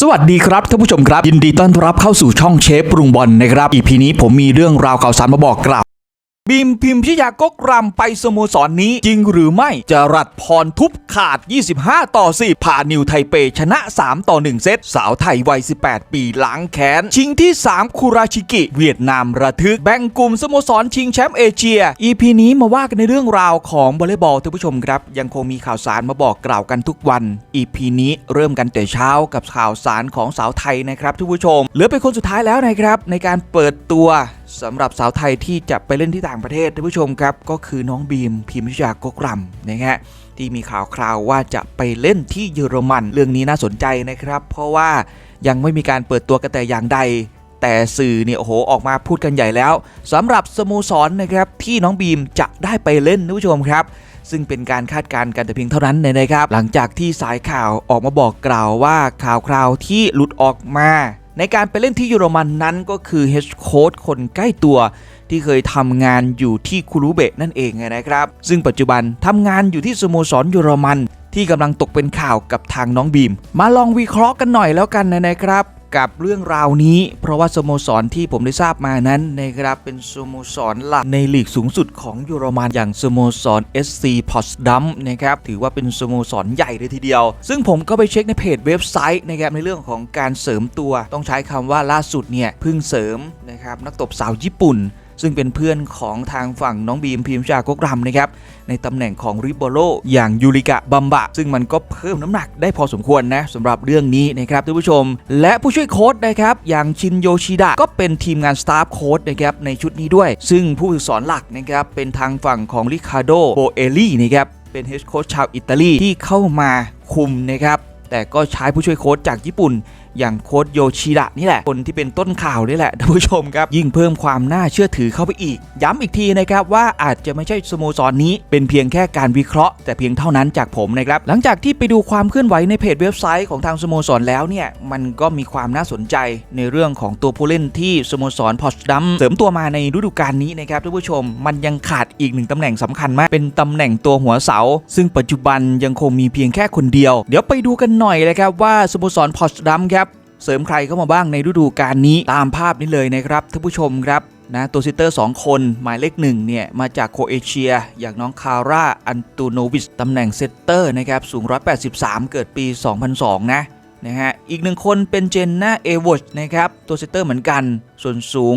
สวัสดีครับท่านผู้ชมครับ ยินดีต้อนรับเข้าสู่ช่องเชฟปรุงบอลนะครับ อีพีนี้ผมมีเรื่องราวข่าวสารมาบอกกล่าว บีมพิมพิยากกรำไปสโมสรนนี้ จริงหรือไม่จะรัดพรทุบขาด 25 ต่อ 4 ผ่านนิวไทเปชนะ 3 ต่อ 1 เซต สาวไทยวัย 18 ปีล้างแค้น ชิงที่ 3คูราชิกิ เวียดนามระทึก แบ่งกลุ่มสโมสรชิงแชมป์เอเชีย EP นี้มาว่ากันในเรื่องราวของวอลเลย์บอลท่านผู้ชมครับ ยังคงมีข่าวสารมาบอกกล่าวกันทุกวัน EP นี้เริ่มกันแต่เช้ากับข่าวสารของสาวไทยนะครับท่านผู้ชมเหลือเป็นคนสุดท้ายแล้วนะครับในการเปิดตัวสำหรับสาวไทยที่จะไปเล่นที่ต่างประเทศท่านผู้ชมครับ ก็คือน้องบีมพิมพิชยากกรำนะฮะที่มีข่าวคราวว่าจะไปเล่นที่เยอรมัน เรื่องนี้น่าสนใจนะครับ เพราะว่ายังไม่มีการเปิดตัวกันแต่อย่างใด แต่สื่อเนี่ยโอ้โหออกมาพูดกันใหญ่แล้วสำหรับสโมสรนะครับที่น้องบีมจะได้ไปเล่นท่านผู้ชมครับ ซึ่งเป็นการคาดการณ์กันแต่เพียงเท่านั้นนะครับ หลังจากที่สายข่าวออกมาบอกกล่าวว่าข่าวคราวที่หลุดออกมา ในการไปเล่นที่เยอรมันนั้นก็คือเฮดโค้ชคนใกล้ตัว ที่เคยทำงานอยู่ที่คูรูเบะนั่นเองนะครับ ซึ่งปัจจุบันทำงานอยู่ที่สโมสรเยอรมัน ที่กำลังตกเป็นข่าวกับทางน้องบีม มาลองวิเคราะห์กันหน่อยแล้วกันนะครับ กับเรื่องราวนี้ เพราะว่าสโมสรที่ผมได้ทราบมานั้นนะครับเป็นสโมสรหลักในลีกสูงสุดของเยอรมันอย่างสโมสร SC Potsdam นะครับถือว่าเป็นสโมสรใหญ่เลยทีเดียว ซึ่งผมก็ไปเช็คในเพจเว็บไซต์นะครับในเรื่องของการเสริมตัว ต้องใช้คำว่าล่าสุดเนี่ยเพิ่งเสริมนะครับนักตบสาวญี่ปุ่น ซึ่งเป็นเพื่อนของทางฝั่งน้องบีมพิมพ์จากกรำนะครับในตำแหน่งของริโบโลอย่างยูริกะบัมบะ ซึ่งมันก็เพิ่มน้ำหนักได้พอสมควรนะสำหรับเรื่องนี้นะครับท่านผู้ชม และผู้ช่วยโค้ชนะครับอย่างชินโยชิดะก็เป็นทีมงานสตาฟโค้ชนะครับในชุดนี้ด้วย ซึ่งผู้ฝึกสอนหลักนะครับเป็นทางฝั่งของริคาโดโบเอลี่นะครับเป็นเฮดโค้ชชาวอิตาลีที่เข้ามาคุมนะครับแต่ก็ใช้ผู้ช่วยโค้ชจากญี่ปุ่น อย่างโค้ชโยชิดะนี่แหละคนที่เป็นต้นข่าวนี่แหละท่านผู้ชมครับ ยิ่งเพิ่มความน่าเชื่อถือเข้าไปอีก ย้ำอีกทีนะครับว่าอาจจะไม่ใช่สโมสรนนี้ เป็นเพียงแค่การวิเคราะห์ แต่เพียงเท่านั้นจากผมนะครับหลังจากที่ไปดูความเคลื่อนไหวในเพจเว็บไซต์ของทางสโมสรแล้วเนี่ยมันก็มีความน่าสนใจในเรื่องของตัวผู้เล่นที่สโมสรพอชดัมเสริมตัวมาในฤดูกาลนี้นะครับท่านผู้ชม มันยังขาดอีกหนึ่งตำแหน่งสำคัญมากเป็นตำแหน่งตัวหัวเสา ซึ่งปัจจุบันยังคงมีเพียงแค่คนเดียว เดี๋ยวไปดูกันหน่อยเลยครับว่าสโมสรพอชดัมครับ เสริมใครเข้ามาบ้างในฤดูกาลนี้ตามภาพนี้เลยนะครับท่านผู้ชมครับนะตัวซิเตอร์ 2 คนหมายเลขหนึ่งเนี่ย มาจากโคเอเชีย อย่างน้องคาร่า อันตูโนวิชตำแหน่งเซตเตอร์นะครับ สูง 183 เกิดปี 2002 นะนะฮะ อีกหนึ่งคนเป็นเจนนาเอวอชนะครับ ตัวเซตเตอร์เหมือนกัน ส่วนสูง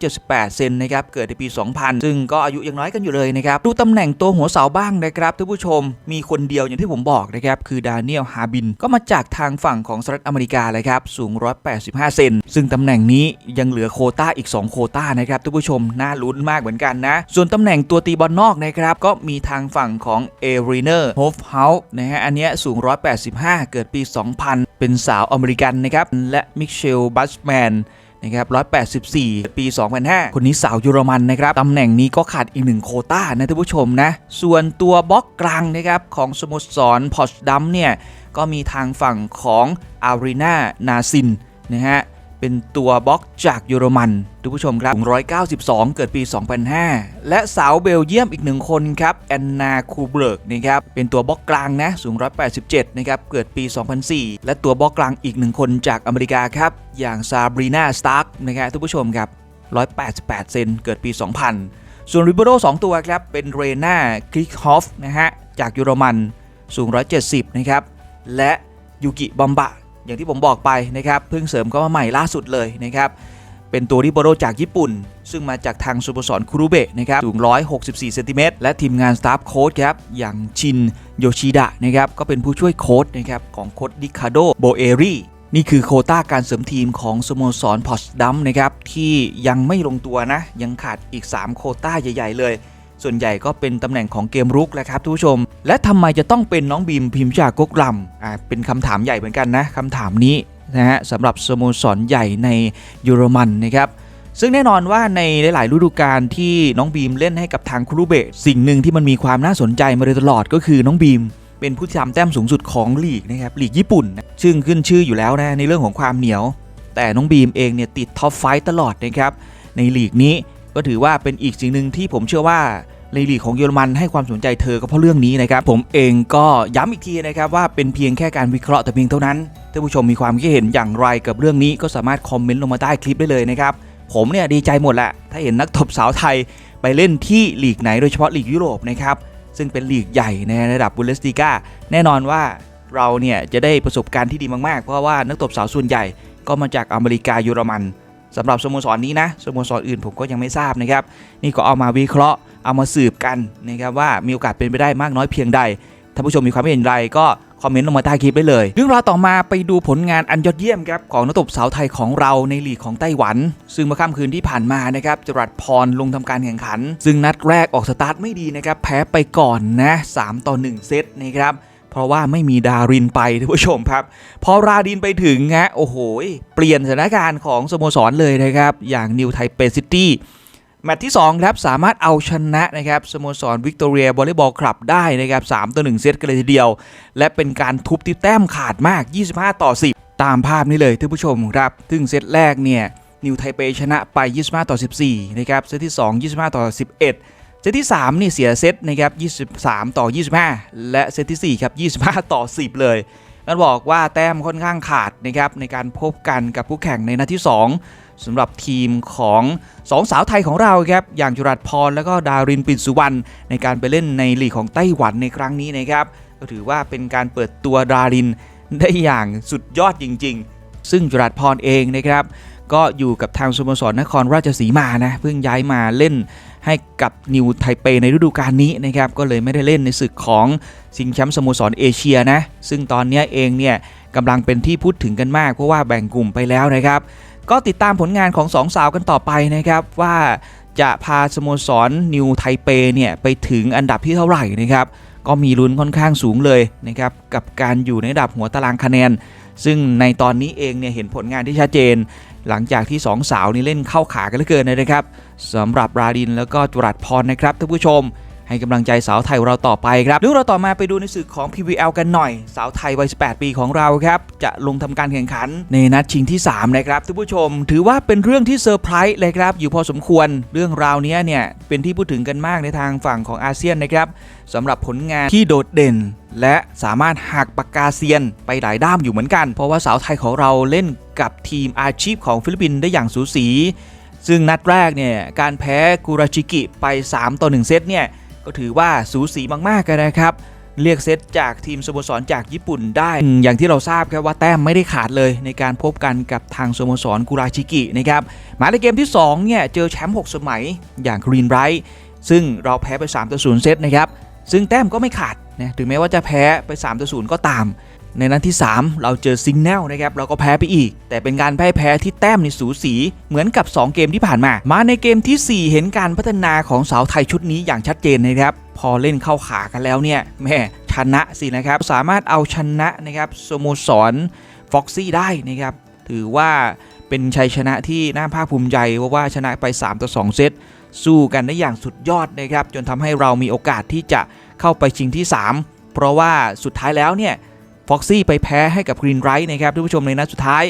178 เซนนะครับ เกิดในปี 2000 ซึ่งก็อายุยังน้อยกันอยู่เลยนะครับ ดูตำแหน่งตัวหัวเสาบ้างนะครับท่านผู้ชม มีคนเดียวอย่างที่ผมบอกนะครับ คือดานิเอลฮาบิน ก็มาจากทางฝั่งของสหรัฐอเมริกาเลยครับ สูง 185 เซน ซึ่งตำแหน่งนี้ยังเหลือโคต้าอีก 2 โคต้านะครับท่านผู้ชม น่าลุ้นมากเหมือนกันนะ ส่วนตำแหน่งตัวตีบอลนอกนะครับก็มีทางฝั่งของเอริเนอร์โฮฟเฮาส์นะฮะ อันนี้สูง 185 เกิดปี 2000 เป็นสาวอเมริกันนะครับ และมิเชล บัชแมน นะครับ184 ปี 2005 คนนี้สาวเยอรมันนะครับตำแหน่งนี้ก็ขาดอีกหนึ่งโคต้านะท่านผู้ชมนะ ส่วนตัวบล็อกกลางนะครับของสโมสรพอชดัมเนี่ย ก็มีทางฝั่งของอารีนานาซินนะฮะ เป็นตัวบล็อกจากเยอรมันทุกผู้ชมครับสูง192 เกิดปี 2005 และสาวเบลเยียมอีกหนึ่งคนครับแอนนาคูเบิร์กนะครับเป็นตัวบล็อกกลางนะสูง 187 นะครับเกิดปี 2004 และตัวบล็อกกลางอีกหนึ่งคนจากอเมริกาครับอย่างซาบรีนาสตาร์กนะครับทุกผู้ชมครับ 188 เซนเกิดปี 2000 ส่วนริเบโร่2ตัวครับเป็นเรนาคลิกฮอฟนะฮะจากเยอรมันสูง 170 นะครับและยูกิบอมบะ อย่างที่ผมบอกไปนะครับเพิ่งเสริมเข้ามาใหม่ล่าสุดเลยนะครับเป็นตัวริโบโรจากญี่ปุ่น ซึ่งมาจากทางสโมสรคุรุเบะนะครับสูง 164เซนติเมตรและทีมงานสตาฟโค้ชครับอย่างชินโยชิดะนะครับก็เป็นผู้ช่วยโค้ชนะครับของโค้ชดิคาโดโบเอรีนี่คือโคต้าการเสริมทีมของสโมสรพอชดัมนะครับที่ยังไม่ลงตัวนะยังขาดอีก 3 โคต้าใหญ่ ๆ เลย ส่วนใหญ่ก็เป็นตำแหน่งของเกมรุกแหละครับทุกผู้ชม และทำไมจะต้องเป็นน้องบีมพิมพ์จากกกลำอ่าเป็นคำถามใหญ่เหมือนกันนะคำถามนี้นะฮะสำหรับสโมสรใหญ่ในเยอรมันนะครับซึ่งแน่นอนว่าในหลาย ๆ ฤดูกาลที่น้องบีมเล่นให้กับทางครูเบะสิ่งหนึ่งที่มันมีความน่าสนใจมาโดยตลอดก็คือน้องบีม เป็นผู้ทำแต้มสูงสุดของลีกนะครับลีกญี่ปุ่นนะซึ่งขึ้นชื่ออยู่แล้วนะในเรื่องของความเหนียว แต่น้องบีมเองเนี่ยติดท็อปไฟตลอดนะครับในลีกนี้ก็ถือว่าเป็นอีกสิ่งหนึ่งที่ผมเชื่อว่า ในลีกของเยอรมันให้ความสนใจเธอก็เพราะเรื่องนี้นะครับ ผมเองก็ย้ำอีกทีนะครับว่าเป็นเพียงแค่การวิเคราะห์แต่เพียงเท่านั้นท่านผู้ชมมีความคิดเห็นอย่างไรกับเรื่องนี้ก็สามารถคอมเมนต์ลงมาใต้คลิปได้เลยนะครับ ผมเนี่ยดีใจหมดแหละถ้าเห็นนักตบสาวไทยไปเล่นที่ลีกไหนโดยเฉพาะลีกยุโรปนะครับซึ่งเป็นลีกใหญ่ในระดับบุนเดสลีกาแน่นอนว่าเราเนี่ยจะได้ประสบการณ์ที่ดีมาก ๆ เพราะว่านักตบสาวส่วนใหญ่ก็มาจากอเมริกาเยอรมันสำหรับสโมสรนี้นะสโมสรอื่นผมก็ยังไม่ทราบนะครับ นี่ก็เอามาวิเคราะห์ เอามาสืบกันนะครับว่ามีโอกาสเป็นไปได้มากน้อยเพียงใดถ้าผู้ชมมีความเห็นไรก็คอมเมนต์ลงมาใต้คลิปได้เลย เรื่องราวต่อมาไปดูผลงานอันยอดเยี่ยมครับของนักตบสาวไทยของเราในลีกของไต้หวัน ซึ่งเมื่อค่ำคืนที่ผ่านมานะครับจรัสพรลงทำการแข่งขัน ซึ่งนัดแรกออกสตาร์ทไม่ดีนะครับแพ้ไปก่อนนะ3ต่อ 1 เซตนะครับเพราะว่าไม่มีดารินไปท่านผู้ชมครับ พอราดินไปถึงฮะโอ้โห เปลี่ยนสถานการณ์ของสโมสรเลยนะครับอย่างนิวไทเปซิตี้ แมตช์ที่2ครับสามารถเอาชนะนะครับสโมสรวิกตอเรียบอลเลย์บอลคลับได้นะครับ3ต่อ1เซตกันเลยทีเดียว และเป็นการทุบที่แต้มขาดมาก 25 ต่อ 10 ตามภาพนี้เลยท่านผู้ชมครับซึ่งเซตแรกเนี่ยนิวไทเปชนะไป 25 ต่อ 14 นะครับ เซตที่ 2 25 ต่อ 11 เซตที่ 3 นี่เสียเซตนะครับ 23 ต่อ 25 และเซตที่ 4 ครับ 25 ต่อ 10 เลยนั่นบอกว่าแต้มค่อนข้างขาดนะครับในการพบกันกับผู้แข่งในนัดที่ 2 สำหรับทีมของสองสาวไทยของเราครับอย่างจุรัสพรและก็ดารินปิ่นสุวรรณในการไปเล่นในลีกของไต้หวันในครั้งนี้นะครับก็ถือว่าเป็นการเปิดตัวดารินได้อย่างสุดยอดจริง ๆ ซึ่งจุรัสพรเองนะครับก็อยู่กับทางสโมสรนครราชสีมานะเพิ่งย้ายมาเล่นให้กับนิวไทเปในฤดูกาลนี้นะครับก็เลยไม่ได้เล่นในศึกของชิงแชมป์สโมสรเอเชียนะซึ่งตอนนี้เองเนี่ยกำลังเป็นที่พูดถึงกันมากเพราะว่าแบ่งกลุ่มไปแล้วนะครับ ก็ติดตามผลงานของสองสาวกันต่อไปนะครับว่าจะพาสโมสรนิวไทเปเนี่ยไปถึงอันดับที่เท่าไหร่นะครับก็มีลุ้นค่อนข้างสูงเลยนะครับกับการอยู่ในระดับหัวตารางคะแนน ซึ่งในตอนนี้เองเนี่ยเห็นผลงานที่ชัดเจน หลังจากที่ 2 สาวนี่เล่นเข้าขากันเหลือเกินเลยนะครับสำหรับราดินแล้วก็จุรัสพรนะครับท่านผู้ชม ให้กำลังใจสาวไทยเราต่อไปครับเรื่องเราต่อมาไปดูในศึกของ PVL กันหน่อย สาวไทยวัย 18 ปีของเราครับ จะลงทำการแข่งขันในนัดชิงที่ 3 นะครับท่านผู้ชม ถือว่าเป็นเรื่องที่เซอร์ไพรส์เลยครับ อยู่พอสมควรเรื่องราวนี้เนี่ยเป็นที่พูดถึงกันมากในทางฝั่งของอาเซียนนะครับสำหรับผลงานที่โดดเด่นและสามารถหักปากกาเซียนไปหลายด้ามอยู่เหมือนกัน เพราะว่าสาวไทยของเราเล่นกับทีมอาชีพของฟิลิปปินส์ได้อย่างสูสี ซึ่งนัดแรกเนี่ยการแพ้กูราชิกิไป 3 ต่อ 1 เซตเนี่ย ก็ถือว่าสูสีมากๆกันนะครับเรียกเซตจากทีมสโมสรจากญี่ปุ่นได้ อย่างที่เราทราบครับว่าแต้มไม่ได้ขาดเลยในการพบกันกับทางสโมสรกุราชิกินะครับมาในเกมที่2เนี่ยเจอแชมป์6สมัยอย่างกรีนไรท์ซึ่งเราแพ้ไป3ต่อ0เซตนะครับซึ่งแต้มก็ไม่ขาดนะถึงแม้ว่าจะแพ้ไป3ต่อ0ก็ตาม ในนัดที่ 3 เราเจอซิงแนลนะครับเราก็แพ้ไปอีก แต่เป็นการแพ้แพ้ที่แต้มในสูสี เหมือนกับ 2 เกมที่ผ่านมา มาในเกมทีสี่ 4 เห็นการพัฒนาของสาวไทยชุดนี้อย่างชัดเจนนะครับ พอเล่นเข้าขากันแล้วเนี่ยแม่ชนะสินะครับ สามารถเอาชนะนะครับสโมสรฟ็อกซี่ได้นะครับ ถือว่าเป็นชัยชนะที่น่าภาคภูมิใจเพราะว่าชนะไป 3 ต่อ 2 เซตสู้กันได้อย่างสุดยอดนะครับ จนทำให้เรามีโอกาสที่จะเข้าไปชิงที่ 3 เพราะว่าสุดท้ายแล้วเนี่ย ฟ็อกซี่ไปแพ้ให้กับกรีนไรท์นะครับท่านผู้ชมในนัดสุดท้าย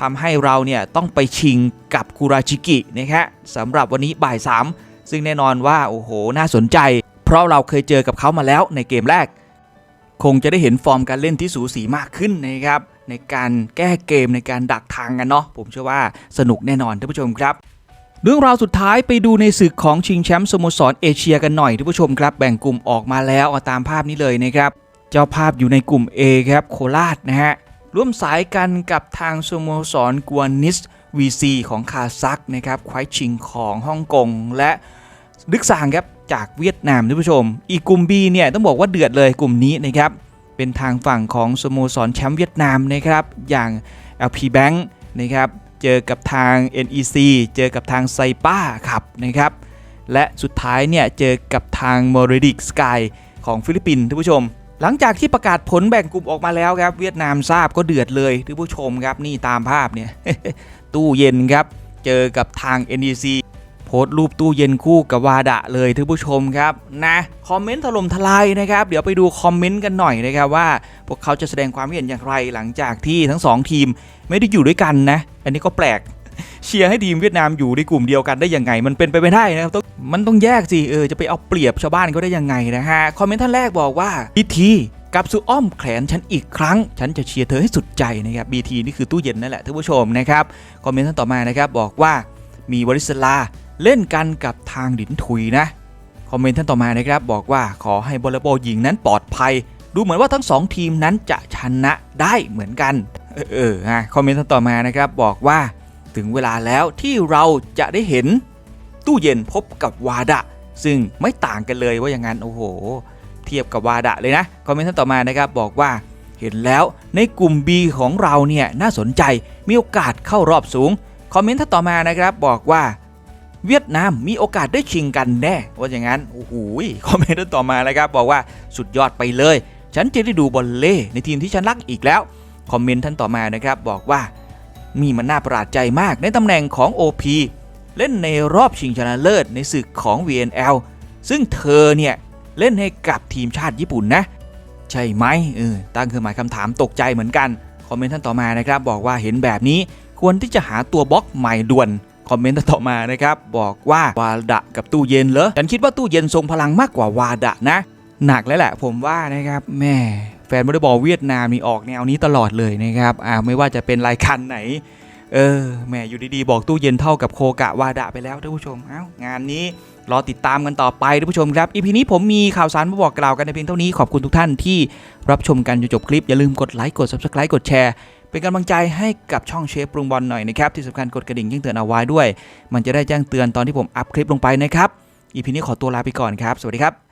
ทำให้เราเนี่ยต้องไปชิงกับกุราชิกินะครับสำหรับวันนี้บ่าย 3 ซึ่งแน่นอนว่าโอ้โหน่าสนใจ เพราะเราเคยเจอกับเขามาแล้วในเกมแรก คงจะได้เห็นฟอร์มการเล่นที่สูสีมากขึ้นนะครับในการแก้เกมในการดักทางกันเนาะผมเชื่อว่าสนุกแน่นอนท่านผู้ชมครับ เรื่องราวสุดท้ายไปดูในศึกของชิงแชมป์สโมสรเอเชียกันหน่อยท่านผู้ชมครับ แบ่งกลุ่มออกมาแล้วตามภาพนี้เลยนะครับ เจ้าภาพอยู่ในกลุ่ม A ครับโคราชนะฮะร่วมสายกันกับทางสโมสรกวนนิส VC ของคาซักนะครับควายชิงของฮ่องกงและดึกสางครับจากเวียดนามท่านผู้ชม อีกกลุ่ม B เนี่ยต้องบอกว่าเดือดเลยกลุ่มนี้นะครับเป็นทางฝั่งของสโมสรแชมป์เวียดนามนะครับอย่าง LP Bank นะครับเจอกับทาง NEC เจอกับทางไซป้าครับนะครับและสุดท้ายเนี่ยเจอกับทาง m o r i d i c Sky ของฟิลิปปินส์ท่านผู้ชม หลังจากที่ประกาศผลแบ่งกลุ่มออกมาแล้วครับ เวียดนามทราบก็เดือดเลยท่านผู้ชมครับนี่ตามภาพเนี่ยตู้เย็นครับ เจอกับทาง NEC โพสต์รูปตู้เย็นคู่กับวาดะเลยท่านผู้ชมครับนะคอมเมนต์ถล่มทลายนะครับ เดี๋ยวไปดูคอมเมนต์กันหน่อยนะครับว่า พวกเขาจะแสดงความเห็นอย่างไรหลังจากที่ทั้งสองทีมไม่ได้อยู่ด้วยกันนะ อันนี้ก็แปลก เชียร์ให้ทีมเวียดนามอยู่ในกลุ่มเดียวกันได้ยังไง มันเป็นไปไม่ได้นะครับต้องมันต้องแยกสิเออจะไปเอาเปรียบชาวบ้านเขาได้ยังไงนะฮะคอมเมนต์ท่านแรกบอกว่าบีทีกับสู่อ้อมแขนฉันอีกครั้ง ฉันจะเชียร์เธอให้สุดใจนะครับบีทีนี่คือตู้เย็นนั่นแหละท่านผู้ชมนะครับคอมเมนต์ท่านต่อมานะครับบอกว่ามีวริศลาเล่นกันกับทางดินทุยนะคอมเมนต์ท่านต่อมานะครับบอกว่าขอให้บอลเลย์บอลหญิงนั้นปลอดภัย ดูเหมือนว่าทั้งสองทีมนั้นจะชนะได้เหมือนกัน เออเออฮะคอมเมนต์ท่านต่อมานะครับบอกว่า ถึงเวลาแล้วที่เราจะได้เห็นตู้เย็นพบกับวาดะ ซึ่งไม่ต่างกันเลยว่าอย่างนั้นโอ้โห เทียบกับวาดะเลยนะคอมเมนต์ท่านต่อมานะครับบอกว่าเห็นแล้วในกลุ่ม B ของเราเนี่ยน่าสนใจมีโอกาสเข้ารอบสูง คอมเมนต์ท่านต่อมานะครับบอกว่า เวียดนามมีโอกาสได้ชิงกันแน่ว่าอย่างนั้นโอ้โหคอมเมนต์ต่อมาเลยครับบอกว่าสุดยอดไปเลย ฉันจะได้ดูบอลเล่ในทีมที่ฉันรักอีกแล้ว คอมเมนต์ท่านต่อมานะครับบอกว่า มีมันน่าประหลาดใจมากในตำแหน่งของ OP เล่นในรอบชิงชนะเลิศในศึกของ VNL ซึ่งเธอเนี่ย เล่นให้กับทีมชาติญี่ปุ่นนะ ใช่ไหมเออตั้งเครื่องหมายคำถามตกใจเหมือนกัน คอมเมนต์ท่านต่อมานะครับ บอกว่าเห็นแบบนี้ควรที่จะหาตัวบล็อกใหม่ด่วน คอมเมนต์ต่อมานะครับ บอกว่าวาดะกับตู้เย็นเหรอฉันคิดว่าตู้เย็นทรงพลังมากกว่าวาดะนะ หนักแล้วแหละผมว่านะครับแม่ แฟนวอลเลย์บอลเวียดนามนี่ออกแนวนี้ตลอดเลยนะครับอ่าไม่ว่าจะเป็นรายการไหน เออแหม่อยู่ดีๆ บอกตู้เย็นเท่ากับโคกะวาดะไปแล้วท่านผู้ชมเอ้างานนี้รอติดตามกันต่อไปท่านผู้ชมครับอีพีนี้ผมมีข่าวสารมาบอกกล่าวกันในเพียงเท่านี้ขอบคุณทุกท่านที่รับชมกันจนจบคลิป อย่าลืมกดไลค์กด subscribe กดแชร์ เป็นกำลังใจให้กับช่องเชฟปรุงบอลหน่อยนะครับที่สำคัญกดกระดิ่งแจ้งเตือนเอาไว้ด้วย มันจะได้แจ้งเตือนตอนที่ผมอัพคลิปลงไปนะครับอีพีนี้ขอตัวลาไปก่อนครับ สวัสดีครับ